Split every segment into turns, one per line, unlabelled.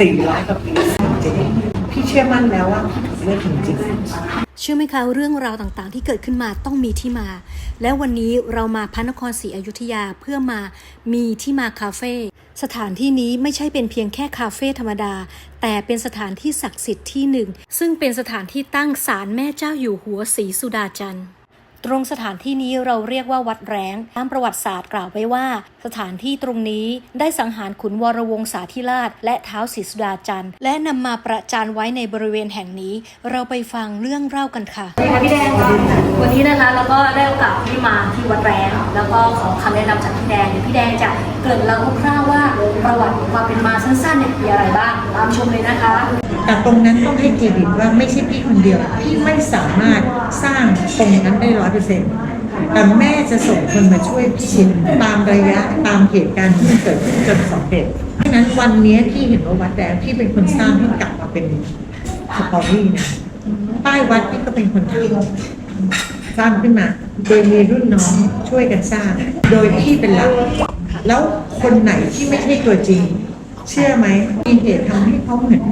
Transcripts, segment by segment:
400กว่าปีจริงพี่เชื่อมั่นแล้วว่าพี่ถูกเลือกจริง
เชื่อไหมคะเรื่องราวต่างๆ ที่เกิดขึ้นมาต้องมีที่มา แล้ววันนี้เรามาพระนครศรีอยุธยาเพื่อมามีที่มาคาเฟ่สถานที่นี้ไม่ใช่เป็นเพียงแค่คาเฟ่ธรรมดา แต่เป็นสถานที่ศักดิ์สิทธิ์ที่หนึ่ง ซึ่งเป็นสถานที่ตั้งศาลแม่เจ้าอยู่หัวศรีสุดาจันทร์ตรงสถานที่นี้เราเรียกว่าวัดแรงตามประวัติศาสตร์กล่าวไว้ว่าสถานที่ตรงนี้ได้สังหารขุนวรวงศาธิราช และเท้าวศรีสุดาจันทร์และนำมาประจานไว้ในบริเวณแห่งนี้ เราไปฟังเรื่องเล่ากันค่ะ
สวัสดีค่ะพี่แดงค่ะวันนี้นะคะเราก็ได้โอกาสที่มาที่วัดแรงแล้วก็ขอคำแนะนำจากพี่แดงเดี๋ยวพี่แดงจะเกริ่นเราคร่าวๆว่าประวัติความเป็นมาสั้นๆเนี่ยมีอะไรบ้างตามชมเลยนะคะ
แต่ตรงนั้นต้องให้เครดิตว่าไม่ใช่พี่คนเดียวพี่ไม่สามารถสร้างตรงนั้นได้ร้อยเปอร์เซ็นต์ แต่แม่จะส่งคนมาช่วยพี่ตามระยะตามเหตุการณ์ที่มันเกิดขึ้นจนสำเร็จเพราะฉะนั้นวันนี้ที่เห็นว่าวัดแดงพี่เป็นคนสร้างให้กลับมาเป็นสตอรี่นะป้ายวัดพี่ก็เป็นคนทำสร้างขึ้นมา โดยมีรุ่นน้องช่วยกันสร้าง โดยพี่เป็นหลักแล้วคนไหนที่ไม่ใช่ตัวจริง เชื่อไหมมีเหตุทำให้เขาเหมือน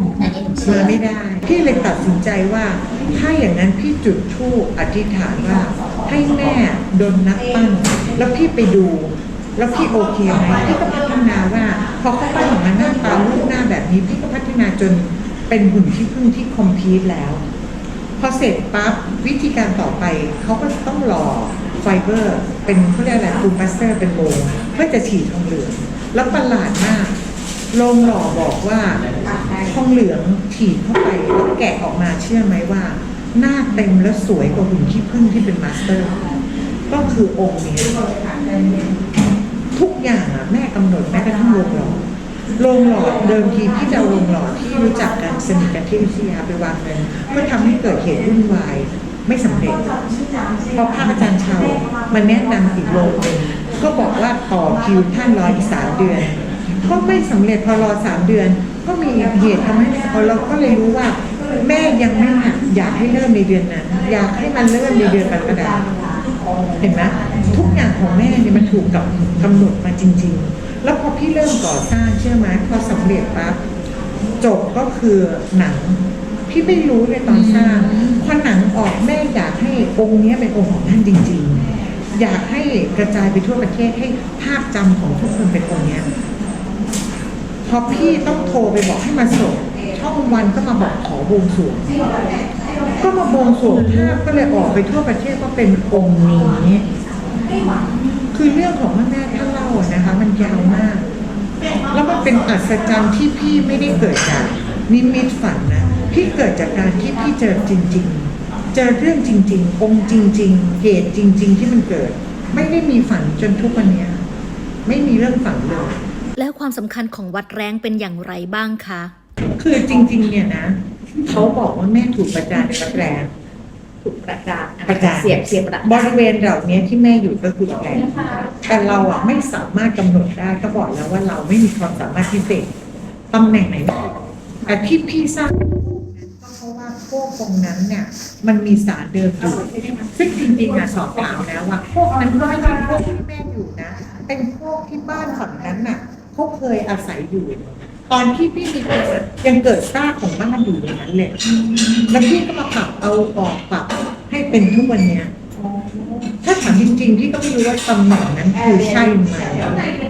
เชื่อไม่ได้ พี่เลยตัดสินใจว่า ถ้าอย่างนั้นพี่จุดธูปอธิษฐานว่า ให้แม่โดนนักปั้นแล้วพี่ไปดู แล้วพี่โอเคไหมพี่ก็พัฒนาว่าพอเขาปั้นออกมาหน้าตารูปหน้าแบบนี้ พี่ก็พัฒนาจนเป็นหุ่นที่พึ่งที่คอมพีทแล้ว พอเสร็จปั๊บวิธีการต่อไปเขาก็ต้องหล่อไฟเบอร์ เป็นเขาเรียกอะไรปูมัสเตอร์เป็นโมเพื่อจะฉีดทองเหลืองแล้วประหลาดมากโรงหล่อบอกว่าทองเหลืองฉีดเข้าไปแล้วแกะออกมาเชื่อไหมว่า หน้าเต็มและสวยกว่าหุ่นขี้ผึ้งที่เป็นมาสเตอร์ ก็คือองค์นี้ทุกอย่างอะแม่กำหนดแม้กระทั่งโรงหล่อโรงหล่อเดิมทีพี่จะเอาโรงหล่อที่รู้จักกันสนิทกันที่วิทยาไปวางเงินเพื่อทำให้เกิดเหตุวุ่นวายไม่สำเร็จพอพระอาจารย์ชาวมาแนะนำอีกโรงหนึ่งก็บอกว่าต่อคิวท่านรออีกสามเดือน ก็ไม่สำเร็จพอรอสามเดือน ก็มีเหตุทำให้เราก็เลยรู้ว่า แม่ยังไม่อยากให้เริ่มในเดือนนั้นอยากให้มันเริ่มในเดือนกรกฎาคมเห็นไหมทุกอย่างของแม่เนี่ยมันถูกกับกำหนดมาจริง ๆ แล้วพอพี่เริ่มก่อสร้างเชื่อไหมพอสำเร็จปั๊บจบก็คือหนัง พี่ไม่รู้เลยตอนสร้างพอหนังออกแม่อยากให้องค์นี้เป็นองค์ของท่านจริง ๆ อยากให้กระจายไปทั่วประเทศให้ภาพจำของทุกคนเป็นองค์นี้พอพี่ต้องโทรไปบอกให้มาส่ง ช่องวันก็มาบอกขอบวงสรวงก็มาบวงสรวงภาพก็เลยออกไปทั่วประเทศว่าเป็นองค์นี้คือเรื่องของพระแม่ท่านเล่านะคะ มันยาวมาก แล้วมันเป็นอัศจรรย์ที่พี่ไม่ได้เกิดจากนิมิตฝันนะพี่เกิดจากการที่พี่เจอจริง ๆ เจอเรื่องจริง ๆ องค์จริง ๆ เหตุจริง ๆ ที่มันเกิด ไม่ได้มีฝันจนทุกวันนี้ไม่มีเรื่องฝันเลย
แล้วความสำคัญของวัดแรงเป็นอย่างไรบ้างคะ
คือจริง ๆ เนี่ยนะเขาบอกว่าแม่ถูกประจานในวัดแรง
ถูกประจาน
ประจาน
เสียบเสียบประ
บริเวณเหล่านี้ที่แม่อยู่ก็คือวัดแรงแต่เราอะไม่สามารถกำหนดได้ก็บอกแล้วว่าเราไม่มีความสามารถพิเศษตำแหน่งไหนบ้างแต่ที่พี่ทราบก็เพราะว่าพวกตรงนั้นเนี่ย มันมีสารเดิมอยู่ซึ่งจริงๆอะสอบถามแล้วว่าพวกนั้นก็ไม่ใช่พวกที่แม่อยู่นะ เป็นพวกที่บ้านฝั่งนั้นน่ะเขาเคยอาศัยอยู่ ตอนที่พี่มีเกิดยังเกิดซากของบ้านอยู่อย่างนั้นเลยแล้วพี่ก็มาปรับเอาออกปรับให้เป็นทุกวันเนี้ยถ้าถามจริงๆพี่ก็ไม่รู้ว่าตำแหน่งนั้นคือใช่ไหม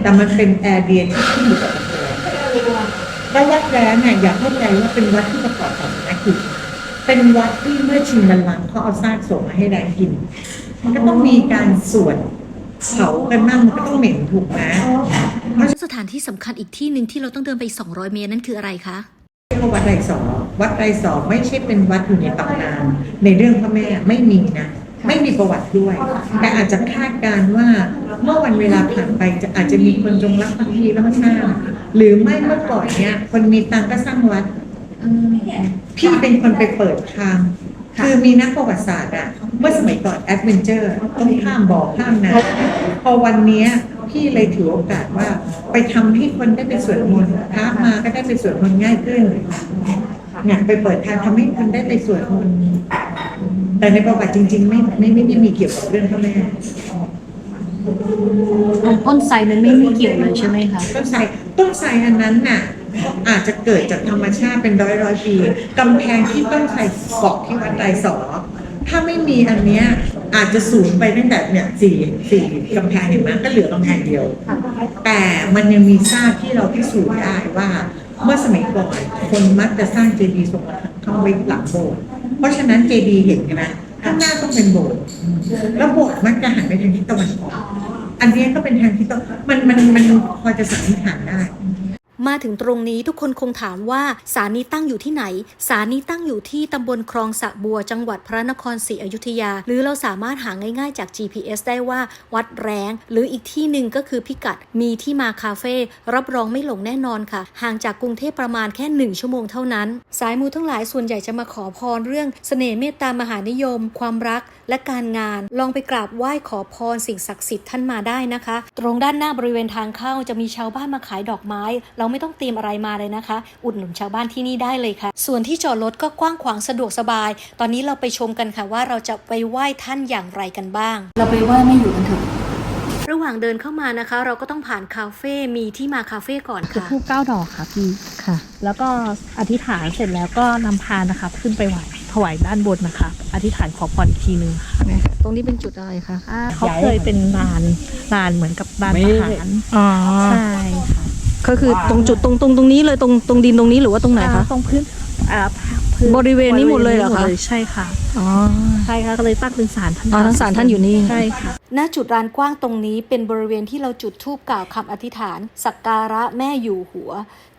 แต่มันเป็นแอร์เดียที่ขึ้นอยู่กับอำเภอแล้ววัดแร้เนี่ยอยากเข้าใจว่าเป็นวัดที่ประกอบศาสนกิจเป็นวัดที่เมื่อชิงบัลลังก์เขาเอาซากศพมาให้แรงกิน มันก็ต้องมีการสวด เผากันบ้างมันก็ต้องเหม็นถูกไหม
สถานที่สำคัญอีกที่หนึ่งที่เราต้องเดินไป 200 เมตรนั่นคืออะไรคะ
เรียกว่าวัดไรสอวัดไรสอไม่ใช่เป็นวัดอยู่ในตำนาน ในเรื่องพระแม่ไม่มีนะ ไม่มีประวัติด้วย แต่อาจจะคาดการณ์ว่าเมื่อวันเวลาผ่านไปจะอาจจะมีคนจงรักภักดีแล้วมาสร้างหรือไม่เมื่อก่อนเนี้ยคนมีตังค์ก็สร้างวัดพี่เป็นคนไปเปิดทาง คือมีนักประวัติศาสตร์อะเมื่อสมัยก่อนแอดเวนเจอร์ต้องข้ามบ่อข้ามน้ำพอวันเนี้ยพี่เลยถือโอกาสว่า ไปทำให้คนได้ไปสวดมนต์พระมาก็ได้ไปสวดมนต์ง่ายขึ้นเนี่ยไปเปิดทางทำให้คนได้ไปสวดมนต์แต่ในประวัติจริง ๆ ไม่ไม่ไม่ได้มีเกี่ยวกับเรื่องพระแม่
ต้นไทรนั้นไม่มีเกี่ยวเลยใช่ไหมคะ
ต้นไทรต้นไทรอันนั้นน่ะ อาจจะเกิดจากธรรมชาติเป็นร้อยร้อยปีกำแพงที่ต้นไทรเกาะที่วัดไตรสอถ้าไม่มีอันเนี้ยอาจจะสูงไปตั้งแต่เนี่ยสี่สี่กำแพงเห็นไหมก็เหลือกำแพงเดียว แต่มันยังมีซากที่เราพิสูจน์ได้ว่า เมื่อสมัยก่อนคนมักจะสร้างเจดีย์ทรงเข้าไว้หลังโบสถ์เพราะฉะนั้นเจดีย์เห็นกันนะข้างหน้าต้องเป็นโบสถ์แล้วโบสถ์มักจะหันไปทางทิศตะวันออกอันนี้ก็เป็นทางทิศตะมันมันมันพอจะสันนิษฐานได้
มาถึงตรงนี้ทุกคนคงถามว่าศาลนี้ตั้งอยู่ที่ไหนศาลนี้ตั้งอยู่ที่ตำบลคลองสะบัวจังหวัดพระนครศรีอยุธยา หรือเราสามารถหาง่ายๆจาก GPS ได้ว่าวัดแรงหรืออีกที่หนึ่งก็คือพิกัดมีที่มาคาเฟ่รับรองไม่หลงแน่นอนค่ะ ห่างจากกรุงเทพประมาณแค่หนึ่งชั่วโมงเท่านั้น สายมูทั้งหลายส่วนใหญ่จะมาขอพรเรื่องเสน่ห์เมตตามหานิยม ความรักและการงาน ลองไปกราบไหว้ขอพรสิ่งศักดิ์สิทธิ์ท่านมาได้นะคะ ตรงด้านหน้าบริเวณทางเข้าจะมีชาวบ้านมาขายดอกไม้เราไม่ต้องเตรียมอะไรมาเลยนะคะ อุดหนุนชาวบ้านที่นี่ได้เลยค่ะ ส่วนที่จอดรถก็กว้างขวางสะดวกสบาย ตอนนี้เราไปชมกันค่ะว่าเราจะไปไหว้ท่านอย่างไรกันบ้าง
เราไปไหว้ไม่อยู่กันเถอะ
ระหว่างเดินเข้ามานะคะ เราก็ต้องผ่านคาเฟ่ มีที่มาคาเฟ่ก่อน
จุด
ค่ะ
ทูบเก้าดอกค่ะพี่
ค่ะ
แล้วก็อธิษฐานเสร็จแล้วก็นำพานนะคะขึ้นไปไหวถวายด้านบนนะคะ อธิษฐานขอพรอีกทีนึงค่ะ
ตรงนี้เป็นจุดอะไรคะ
อ่าเขาเคยเป็นลานลานเหมือนกับลานทหาร
อ๋อ
ใช่ค่ะ
ก็คือตรงจุดตรงตรงตรงนี้เลยตรงตรงดินตรงนี้หรือว่าตรงไหนคะ
อ่าตรงพื้นอ่าพื้น
บริเวณนี้หมดเลยเหรอคะ
บริวณนี้มดใช่ค่ะ
อ๋อ
ใช่ค่ะก็เลยตั้งเป็นศาลท่าน
อ๋อทั้งศาลท่านอยู่นี่
ใช่ค่ะ
ณจุดลานกว้างตรงนี้เป็นบริเวณที่เราจุดธูปกล่าวคำอธิษฐาน สักการะแม่อยู่หัว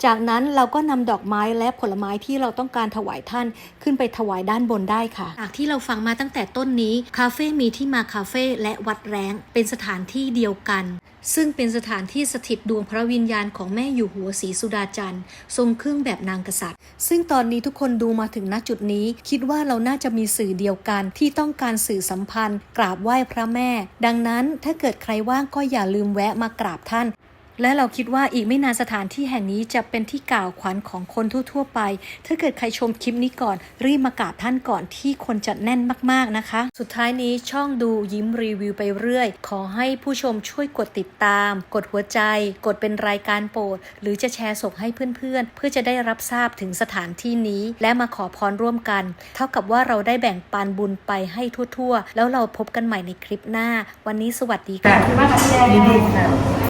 จากนั้นเราก็นำดอกไม้และผลไม้ที่เราต้องการถวายท่านขึ้นไปถวายด้านบนได้ค่ะจากที่เราฟังมาตั้งแต่ต้นนี้คาเฟ่มีที่มาคาเฟ่และวัดแร้งเป็นสถานที่เดียวกัน ซึ่งเป็นสถานที่สถิตดวงพระวิญญาณของแม่อยู่หัวศรีสุดาจันทร์ทรงเครื่องแบบนางกษัตริย์ ซึ่งตอนนี้ทุกคนดูมาถึงณจุดนี้ คิดว่าเราน่าจะมีสื่อเดียวกันที่ต้องการสื่อสัมพันธ์ กราบไหว้พระแม่ ดังนั้นถ้าเกิดใครว่างก็อย่าลืมแวะมากราบท่าน และเราคิดว่าอีกไม่นานสถานที่แห่งนี้จะเป็นที่กล่าวขวัญของคนทั่ว ๆ ไป ถ้าเกิดใครชมคลิปนี้ก่อน รีบมากราบท่านก่อนที่คนจะแน่นมากๆนะคะ สุดท้ายนี้ช่องดูยิ้มรีวิวไปเรื่อย ขอให้ผู้ชมช่วยกดติดตาม กดหัวใจ กดเป็นรายการโปรด หรือจะแชร์ส่งให้เพื่อนๆ เพื่อจะได้รับทราบถึงสถานที่นี้ และมาขอพรร่วมกัน เท่ากับว่าเราได้แบ่งปันบุญไปให้ทั่ว ๆ แล้วเราพบกันใหม่ในคลิปหน้า วันนี้สวัสดีค่ะ